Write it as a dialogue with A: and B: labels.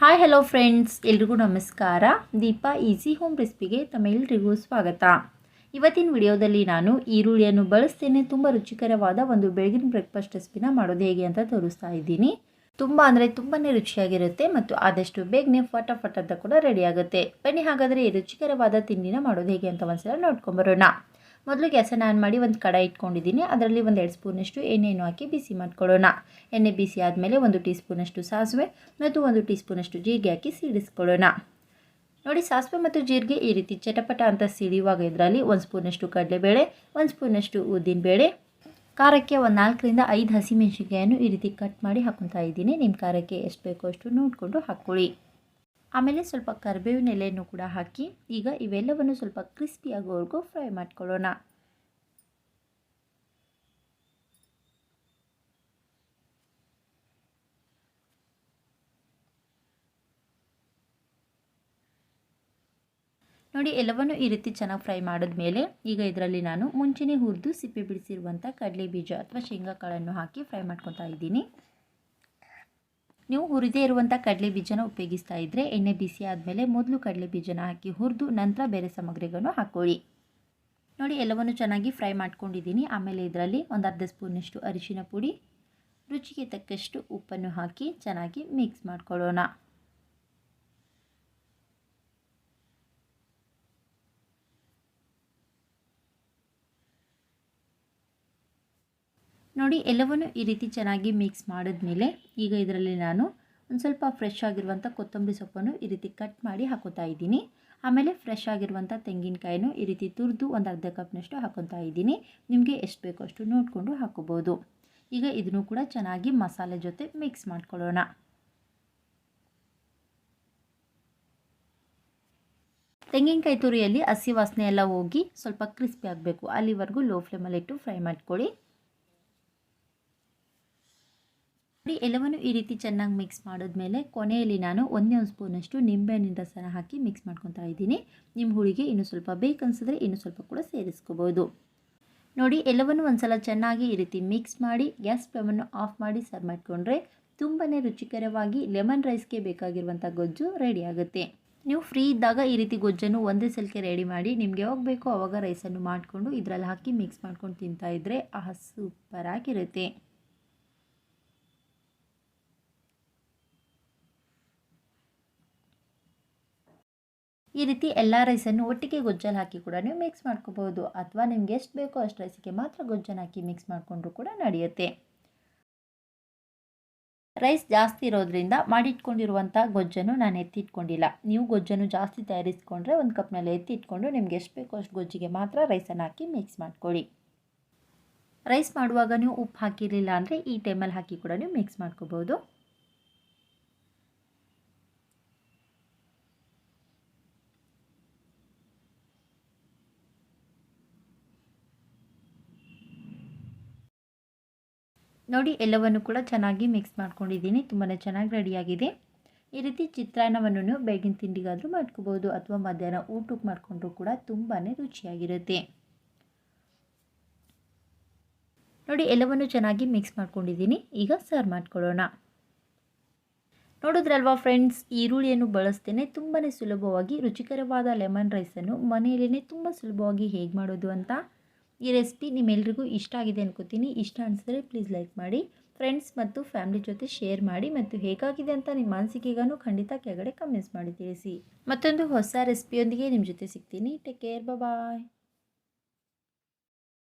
A: Hi hello friends ಎಲ್ರಿಗೂ ನಮಸ್ಕಾರ. Deepa easy home ರೆಸಿಪಿಗೆ ತಮ್ಮೆಲ್ಲರಿಗೂ ಸ್ವಾಗತ. ಇವತ್ತಿನ ವಿಡಿಯೋದಲ್ಲಿ ನಾನು ಈರುಳ್ಳಿಯನ್ನು ಬಳಸ್ತೇನೆ. ತುಂಬ ರುಚಿಕರವಾದ ಒಂದು ಬೆಳಗಿನ ಬ್ರೇಕ್ಫಾಸ್ಟ್ ರೆಸಿಪಿನ ಮಾಡೋದು ಹೇಗೆ ಅಂತ ತೋರಿಸ್ತಾ ಇದ್ದೀನಿ. ತುಂಬ ಅಂದರೆ ತುಂಬಾ ರುಚಿಯಾಗಿರುತ್ತೆ ಮತ್ತು ಆದಷ್ಟು ಬೇಗನೆ ಫಟಾಫಟ್ ಅಂತ ಕೂಡ ರೆಡಿ ಆಗುತ್ತೆ. ಬನ್ನಿ ಹಾಗಾದರೆ ರುಚಿಕರವಾದ ತಿಂಡಿನ ಮಾಡೋದು ಹೇಗೆ ಅಂತ ಒಂದ್ಸಲ ನೋಡ್ಕೊಂಬರೋಣ. ಮೊದಲು ಗ್ಯಾಸನ್ನು ಆನ್ ಮಾಡಿ ಒಂದು ಕಡಾಯಿ ಇಟ್ಕೊಂಡಿದ್ದೀನಿ. ಅದರಲ್ಲಿ ಒಂದು ಎರಡು ಸ್ಪೂನಷ್ಟು ಎಣ್ಣೆಯನ್ನು ಹಾಕಿ ಬಿಸಿ ಮಾಡ್ಕೊಳ್ಳೋಣ. ಎಣ್ಣೆ ಬಿಸಿ ಆದಮೇಲೆ ಒಂದು ಟೀ ಸ್ಪೂನಷ್ಟು ಸಾಸಿವೆ ಮತ್ತು ಒಂದು ಟೀ ಸ್ಪೂನಷ್ಟು ಜೀರಿಗೆ ಹಾಕಿ ಸೀಡಿಸ್ಕೊಳ್ಳೋಣ. ನೋಡಿ, ಸಾಸಿವೆ ಮತ್ತು ಜೀರಿಗೆ ಈ ರೀತಿ ಚಟಪಟ ಅಂತ ಸಿಡಿಯುವಾಗ ಇದರಲ್ಲಿ ಒಂದು ಸ್ಪೂನಷ್ಟು ಕಡಲೆಬೇಳೆ, ಒಂದು ಸ್ಪೂನಷ್ಟು ಉದ್ದಿನಬೇಳೆ ಖಾರಕ್ಕೆ ಒಂದು ನಾಲ್ಕರಿಂದ ಐದು ಹಸಿಮೆಣಸಿಕಾಯನ್ನು ಈ ರೀತಿ ಕಟ್ ಮಾಡಿ ಹಾಕೊತಾ ಇದ್ದೀನಿ. ನಿಮ್ಮ ಖಾರಕ್ಕೆ ಎಷ್ಟು ಬೇಕೋ ಅಷ್ಟು ನೋಡಿಕೊಂಡು ಹಾಕ್ಕೊಳ್ಳಿ. ಆಮೇಲೆ ಸ್ವಲ್ಪ ಕರಿಬೇವಿನ ಎಲೆಯನ್ನು ಕೂಡ ಹಾಕಿ ಈಗ ಇವೆಲ್ಲವನ್ನು ಸ್ವಲ್ಪ ಕ್ರಿಸ್ಪಿ ಆಗೋವರೆಗೂ ಫ್ರೈ ಮಾಡ್ಕೊಳ್ಳೋಣ. ನೋಡಿ, ಎಲ್ಲವನ್ನು ಈ ರೀತಿ ಚೆನ್ನಾಗಿ ಫ್ರೈ ಮಾಡಿದ್ಮೇಲೆ ಈಗ ಇದರಲ್ಲಿ ನಾನು ಮುಂಚೆನೇ ಹುರಿದು ಸಿಪ್ಪೆ ಬಿಡಿಸಿರುವಂಥ ಕಡಲೆ ಬೀಜ ಅಥವಾ ಶೇಂಗಾ ಕಾಳನ್ನು ಹಾಕಿ ಫ್ರೈ ಮಾಡ್ಕೊತಾ ಇದ್ದೀನಿ. ನೀವು ಹುರಿದೇ ಇರುವಂಥ ಕಡಲೆ ಬೀಜನ ಉಪಯೋಗಿಸ್ತಾ ಇದ್ದರೆ ಎಣ್ಣೆ ಬಿಸಿ ಆದಮೇಲೆ ಮೊದಲು ಕಡಲೆ ಬೀಜನ ಹಾಕಿ ಹುರಿದು ನಂತರ ಬೇರೆ ಸಾಮಗ್ರಿಗಳನ್ನು ಹಾಕ್ಕೊಳ್ಳಿ ನೋಡಿ, ಎಲ್ಲವನ್ನು ಚೆನ್ನಾಗಿ ಫ್ರೈ ಮಾಡ್ಕೊಂಡಿದ್ದೀನಿ. ಆಮೇಲೆ ಇದರಲ್ಲಿ ಒಂದು ಅರ್ಧ ಸ್ಪೂನಷ್ಟು ಅರಿಶಿನ ಪುಡಿ, ರುಚಿಗೆ ತಕ್ಕಷ್ಟು ಉಪ್ಪನ್ನು ಹಾಕಿ ಚೆನ್ನಾಗಿ ಮಿಕ್ಸ್ ಮಾಡ್ಕೊಳ್ಳೋಣ. ನೋಡಿ, ಎಲ್ಲವನ್ನು ಈ ರೀತಿ ಚೆನ್ನಾಗಿ ಮಿಕ್ಸ್ ಮಾಡಿದ್ಮೇಲೆ ಈಗ ಇದರಲ್ಲಿ ನಾನು ಒಂದು ಸ್ವಲ್ಪ ಫ್ರೆಶ್ ಆಗಿರುವಂಥ ಕೊತ್ತಂಬರಿ ಸೊಪ್ಪನ್ನು ಈ ರೀತಿ ಕಟ್ ಮಾಡಿ ಹಾಕೋತಾ ಇದ್ದೀನಿ. ಆಮೇಲೆ ಫ್ರೆಶ್ ಆಗಿರುವಂಥ ತೆಂಗಿನಕಾಯಿನೂ ಈ ರೀತಿ ತುರಿದು ಒಂದು ಅರ್ಧ ಕಪ್ನಷ್ಟು ಹಾಕೋತಾ ಇದ್ದೀನಿ. ನಿಮಗೆ ಎಷ್ಟು ಬೇಕೋ ಅಷ್ಟು ನೋಡಿಕೊಂಡು ಹಾಕೋಬೋದು. ಈಗ ಇದನ್ನು ಕೂಡ ಚೆನ್ನಾಗಿ ಮಸಾಲೆ ಜೊತೆ ಮಿಕ್ಸ್ ಮಾಡ್ಕೊಳ್ಳೋಣ. ತೆಂಗಿನಕಾಯಿ ತುರಿಯಲ್ಲಿ ಹಸಿ ವಾಸನೆ ಎಲ್ಲ ಹೋಗಿ ಸ್ವಲ್ಪ ಕ್ರಿಸ್ಪಿ ಆಗಬೇಕು. ಅಲ್ಲಿವರೆಗೂ ಲೋ ಫ್ಲೇಮಲ್ಲಿಟ್ಟು ಫ್ರೈ ಮಾಡ್ಕೊಳ್ಳಿ. ನೋಡಿ, ಎಲ್ಲವನ್ನು ಈ ರೀತಿ ಚೆನ್ನಾಗಿ ಮಿಕ್ಸ್ ಮಾಡಿದ್ಮೇಲೆ ಕೊನೆಯಲ್ಲಿ ನಾನು ಒಂದೇ ಒಂದು ಸ್ಪೂನಷ್ಟು ನಿಂಬೆಹಣ್ಣಿನ ರಸನ ಹಾಕಿ ಮಿಕ್ಸ್ ಮಾಡ್ಕೊತಾ ಇದ್ದೀನಿ. ನಿಮ್ಮ ಹುಳಿಗೆ ಇನ್ನೂ ಸ್ವಲ್ಪ ಬೇಕನ್ಸಿದ್ರೆ ಇನ್ನೂ ಸ್ವಲ್ಪ ಕೂಡ ಸೇರಿಸ್ಕೋಬೋದು. ನೋಡಿ, ಎಲ್ಲವನ್ನು ಒಂದ್ಸಲ ಚೆನ್ನಾಗಿ ಈ ರೀತಿ ಮಿಕ್ಸ್ ಮಾಡಿ, ಗ್ಯಾಸ್ ಫ್ಲೇಮನ್ನು ಆಫ್ ಮಾಡಿ ಸರ್ವ್ ಮಾಡಿಕೊಂಡ್ರೆ ತುಂಬಾ ರುಚಿಕರವಾಗಿ ಲೆಮನ್ ರೈಸ್ಗೆ ಬೇಕಾಗಿರುವಂಥ ಗೊಜ್ಜು ರೆಡಿ ಆಗುತ್ತೆ. ನೀವು ಫ್ರೀ ಇದ್ದಾಗ ಈ ರೀತಿ ಗೊಜ್ಜನ್ನು ಒಂದೇ ಸಲಕ್ಕೆ ರೆಡಿ ಮಾಡಿ, ನಿಮಗೆ ಯಾವಾಗ ಬೇಕೋ ರೈಸನ್ನು ಮಾಡಿಕೊಂಡು ಇದರಲ್ಲಿ ಹಾಕಿ ಮಿಕ್ಸ್ ಮಾಡ್ಕೊಂಡು ತಿಂತಾ ಇದ್ದರೆ ಆ ಸೂಪರಾಗಿರುತ್ತೆ ಈ ರೀತಿ ಎಲ್ಲ ರೈಸನ್ನು ಒಟ್ಟಿಗೆ ಗೊಜ್ಜಲ್ಲಿ ಹಾಕಿ ಕೂಡ ನೀವು ಮಿಕ್ಸ್ ಮಾಡ್ಕೋಬೋದು ಅಥವಾ ನಿಮ್ಗೆ ಎಷ್ಟು ಬೇಕೋ ಅಷ್ಟು ರೈಸಿಗೆ ಮಾತ್ರ ಗೊಜ್ಜನ್ನು ಹಾಕಿ ಮಿಕ್ಸ್ ಮಾಡಿಕೊಂಡ್ರೂ ಕೂಡ ನಡೆಯುತ್ತೆ. ರೈಸ್ ಜಾಸ್ತಿ ಇರೋದ್ರಿಂದ ಮಾಡಿಟ್ಕೊಂಡಿರುವಂಥ ಗೊಜ್ಜನ್ನು ನಾನು ಎತ್ತಿಟ್ಕೊಂಡಿಲ್ಲ. ನೀವು ಗೊಜ್ಜನ್ನು ಜಾಸ್ತಿ ತಯಾರಿಸ್ಕೊಂಡ್ರೆ ಒಂದು ಕಪ್ನಲ್ಲಿ ಎತ್ತಿಟ್ಕೊಂಡು ನಿಮ್ಗೆ ಎಷ್ಟು ಬೇಕೋ ಅಷ್ಟು ಗೊಜ್ಜಿಗೆ ಮಾತ್ರ ರೈಸನ್ನು ಹಾಕಿ ಮಿಕ್ಸ್ ಮಾಡ್ಕೊಳ್ಳಿ. ರೈಸ್ ಮಾಡುವಾಗ ನೀವು ಉಪ್ಪು ಹಾಕಿರಲಿಲ್ಲ ಅಂದರೆ ಈ ಟೈಮಲ್ಲಿ ಹಾಕಿ ಕೂಡ ನೀವು ಮಿಕ್ಸ್ ಮಾಡ್ಕೋಬೋದು ನೋಡಿ ಎಲ್ಲವನ್ನು ಕೂಡ ಚೆನ್ನಾಗಿ ಮಿಕ್ಸ್ ಮಾಡ್ಕೊಂಡಿದ್ದೀನಿ. ತುಂಬಾ ಚೆನ್ನಾಗಿ ರೆಡಿಯಾಗಿದೆ. ಈ ರೀತಿ ಚಿತ್ರಾನ್ನವನ್ನು ಬೆಳಗಿನ ತಿಂಡಿಗಾದರೂ ಮಾಡ್ಕೋಬೋದು ಅಥವಾ ಮಧ್ಯಾಹ್ನ ಊಟಕ್ಕೆ ಮಾಡಿಕೊಂಡ್ರೂ ಕೂಡ ತುಂಬಾ ರುಚಿಯಾಗಿರುತ್ತೆ. ನೋಡಿ ಎಲ್ಲವನ್ನು ಚೆನ್ನಾಗಿ ಮಿಕ್ಸ್ ಮಾಡ್ಕೊಂಡಿದ್ದೀನಿ. ಈಗ ಸರ್ವ್ ಮಾಡ್ಕೊಳ್ಳೋಣ. ನೋಡಿದ್ರಲ್ವಾ ಫ್ರೆಂಡ್ಸ್ ಈರುಳ್ಳಿಯನ್ನು ಬಳಸ್ತೇನೆ. ತುಂಬಾ ಸುಲಭವಾಗಿ ರುಚಿಕರವಾದ ಲೆಮನ್ ರೈಸನ್ನು ಮನೆಯಲ್ಲೇ ತುಂಬ ಸುಲಭವಾಗಿ ಹೇಗೆ ಮಾಡೋದು ಅಂತ? ಈ ರೆಸಿಪಿ ನಿಮ್ಮೆಲ್ರಿಗೂ ಇಷ್ಟ ಆಗಿದೆ ಅನ್ಕೋತೀನಿ. ಇಷ್ಟ ಅನಿಸಿದ್ರೆ ಪ್ಲೀಸ್ ಲೈಕ್ ಮಾಡಿ ಫ್ರೆಂಡ್ಸ್ ಮತ್ತು ಫ್ಯಾಮಿಲಿ ಜೊತೆ ಶೇರ್ ಮಾಡಿ ಮತ್ತು ಹೇಗಾಗಿದೆ ಅಂತ ನಿಮ್ಮ ಅನಿಸಿಕೆಗೂ ಖಂಡಿತ ಕೆಳಗಡೆ ಕಮೆಂಟ್ಸ್ ಮಾಡಿ ತಿಳಿಸಿ. ಮತ್ತೊಂದು ಹೊಸ ರೆಸಿಪಿಯೊಂದಿಗೆ ನಿಮ್ಮ ಜೊತೆ ಸಿಗ್ತೀನಿ. Take care bye